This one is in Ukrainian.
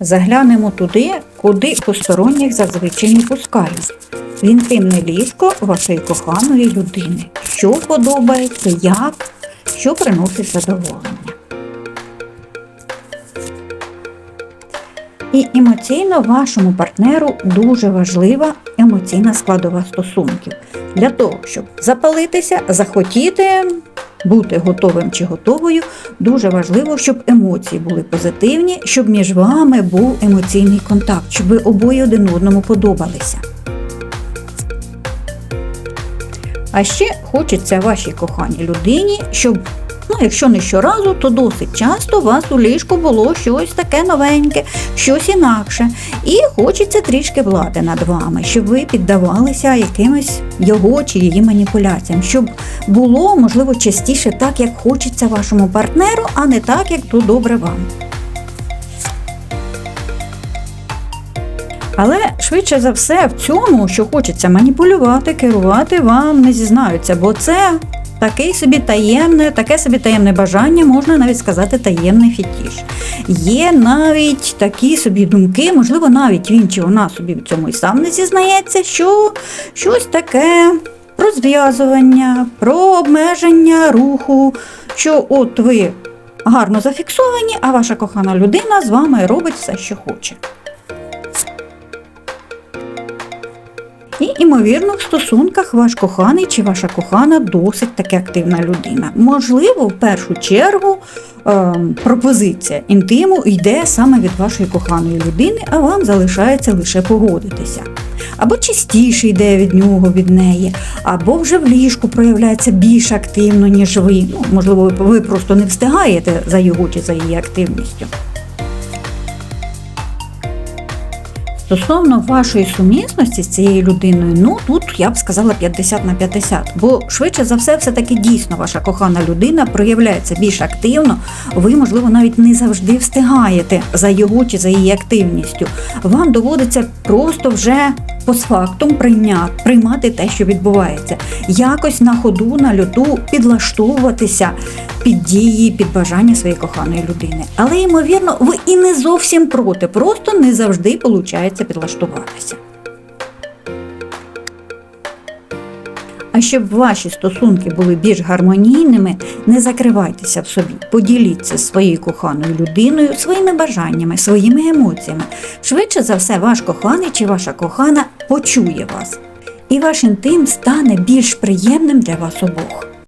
Заглянемо туди, куди посторонніх зазвичай не пускають. В інтимне ліжко вашої коханої людини. Що подобається, як, що приносить задоволення. І емоційно вашому партнеру дуже важлива емоційна складова стосунків. Для того, щоб запалитися, захотіти, бути готовим чи готовою, дуже важливо, щоб емоції були позитивні, щоб між вами був емоційний контакт, щоб ви обоє один одному подобалися. А ще хочеться вашій коханій людині, щоб, ну, якщо не щоразу, то досить часто у вас у ліжку було щось таке новеньке, щось інакше. І хочеться трішки влади над вами, щоб ви піддавалися якимось його чи її маніпуляціям, щоб було, можливо, частіше так, як хочеться вашому партнеру, а не так, як то добре вам. Але швидше за все в цьому, що хочеться маніпулювати, керувати, вам не зізнаються, бо це такий собі таємне, таке собі таємне бажання, можна навіть сказати, таємний фетіш. Є навіть такі собі думки, можливо, навіть він чи вона собі в цьому і сам не зізнається, що щось таке про зв'язування, про обмеження руху, що от ви гарно зафіксовані, а ваша кохана людина з вами робить все, що хоче. І, ймовірно, в стосунках ваш коханий чи ваша кохана досить таки активна людина. Можливо, в першу чергу ем, пропозиція інтиму йде саме від вашої коханої людини, а вам залишається лише погодитися. Або частіше йде від нього, від неї, або вже в ліжку проявляється більш активно, ніж ви. Ну, можливо, ви- просто не встигаєте за його чи за її активністю. Стосовно вашої сумісності з цією людиною, ну тут я б сказала 50 на 50, бо швидше за все, все-таки дійсно ваша кохана людина проявляється більш активно. Ви, можливо, навіть не завжди встигаєте за його чи за її активністю. Вам доводиться просто вже постфактум прийняти, приймати те, що відбувається, якось на ходу, на льоту підлаштовуватися під дії, під бажання своєї коханої людини. Але, ймовірно, ви і не зовсім проти, просто не завжди виходить підлаштуватися. А щоб ваші стосунки були більш гармонійними, не закривайтеся в собі, поділіться своєю коханою людиною своїми бажаннями, своїми емоціями. Швидше за все, ваш коханий чи ваша кохана почує вас, і ваш інтим стане більш приємним для вас обох.